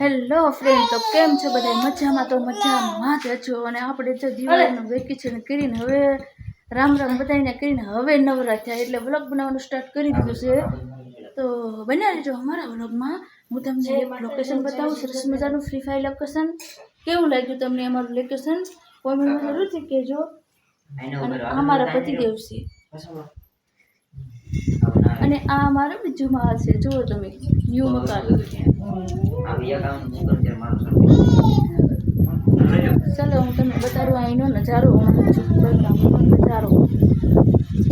Hello friend તો કેમ છો બધા? મજામાં તો મજામાં જ છો. અને આપણે જો દિવાળીનું વેકેશન કરીને હવે રામ રામ બધાને કરીને હવે નવરા થયા એટલે વ્લોગ બનાવવાનું સ્ટાર્ટ કરી દીધું છે. તો બન્યા લેજો અમારા વ્લોગમાં. હું તમને એક લોકેશન બતાવું. સરસ મજાનું ફ્રી ફાયર લોકેશન કેવું લાગ્યું તમને અમારું લોકેશન કોમેન્ટમાં જરૂરથી કહેજો. અને અમારા પતિદેવ છે અને આ અમારો બીજો માળ છે, જુઓ તમે, ન્યુ મકાન. ચલો, હું તમને બતાડું અહીંનો નજારો નજારો.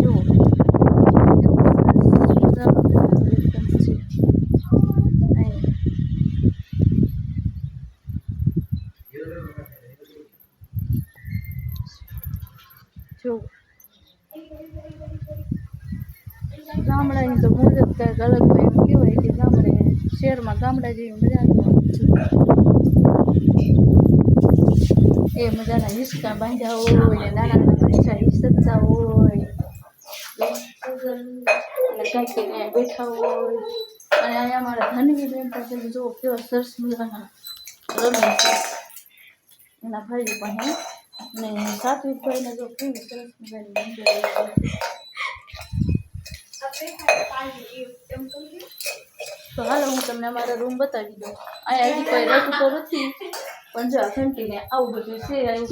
જુઓ. જો ગામડાની તો મોજ જ કંઈક અલગ એમ કહેવાય કે ગામડે શહેરમાં ગામડા જેવી મજા એ મજાના હિસકા બાંધ્યા હોય નાના નાના પૈસા હિસકતા હોય કાંઈક બેઠા હોય. અને અહીંયા મારા ધનવી બેન પાસે જો કેવા સરસ મજાના રમે છે. એના ભાઈ પાસે ને સાત્વિક ભાઈને જો કેવી સરસ મજાની મંદિર તો હાલો, હું તમને અમારો રૂમ બતાવી દઉં. અહીંયા હજી કોઈ રહેતું તો નથી, પણ જો ઘંટીને આવું બધું છે, આવું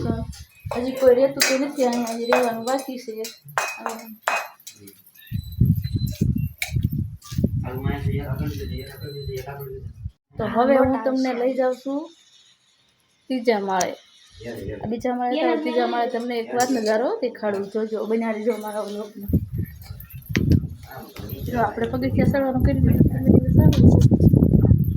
તો હજી કોઈ રહેતું તો નથી, અહીંયા હજી રહેવાનું બાકી છે. તો હવે હું તમને લઈ જાઉં છું ત્રીજા માળે. બીજા માળે ત્રીજા માળે તમને એક વાત નજારો દેખાડું. જોજો, બનાવી જો મારા લોકમાં જો આપણે પગથિયા ચડવાનું કરી દઈએ સારું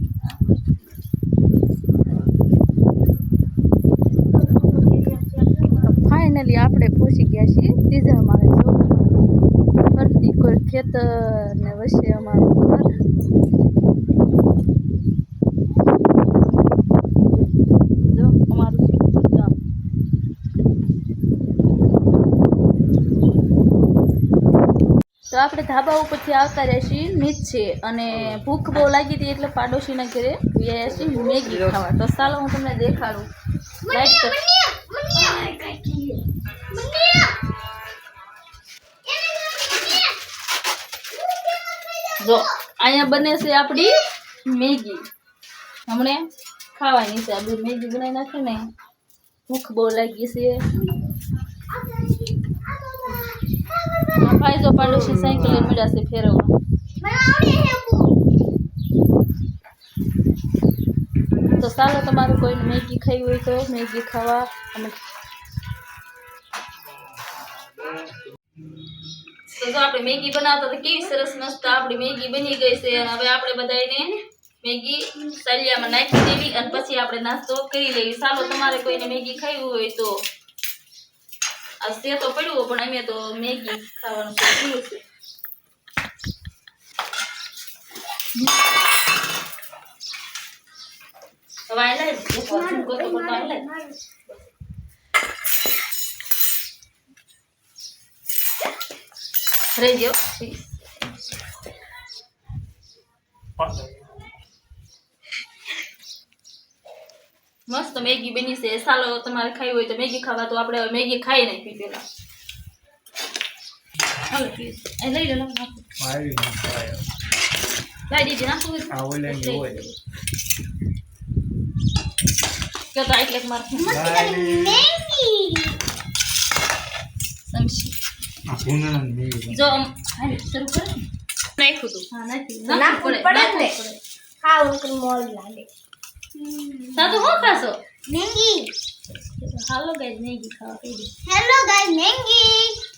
ફાઇનલી આપણે પહોંચી ગયા છીએ ત્રીજા માળે જો. ફરતી કોઈ ખેતર ને વચ્ચે અમારું ઘર જો અમારું સુરત ગામ તો આપણે ધાબા ઉપરથી આવતા રહેશી નીચે અને ભૂખ બહુ લાગી હતી એટલે પાડોશીના ઘરે ગયા છીએ મેગી ખાવા તો ચાલો હું તમને દેખાડું જો અહીંયા બને છે આપણી મેગી હમણે ખાવાની છે આપણે મેગી બનાવી નાખે ને ભૂખ બહુ લાગી છે ભાઈ જો પાડોશી સાયકલ લઈને મળ્યા છે ફેરવવા તો ચાલો તમારું કોઈને મેગી ખાઈ હોય તો મેગી ખાવા અને તો જો આપણે મેગી બનાવતા તો કેવી સરસ મસ્ત આપણી મેગી બની ગઈ છે અને હવે આપણે બધાને મેગી સળિયામાં નાખી દેવી અને પછી આપણે નાસ્તો કરી લેવી ચાલો તમારે કોઈને મેગી ખાવી હોય તો આ સે તો પડ્યું પણ અમે તો મેગી ખાવાનું શોખ્યું છે. હવે આ રહી મસ્ત મેગી બની છે. સાલો તમારે ખાવી હોય તો મેગી ખાવા તો આપણે હવે મેગી ખાઈ નાખી પેલા હાલો લઈ લો લાઈ દીધી નાખું કે તો એટલે માર. સમજી. જો શરૂ કરે નાખ્યું તું. હા નાખ્યું. નાખવું પડે નાખવું પડે. સાદુ શું ખાશો? મેંગી. હાલો ગાઈસ મેંગી ખાવા હેલો ગાઈસ મેંગી.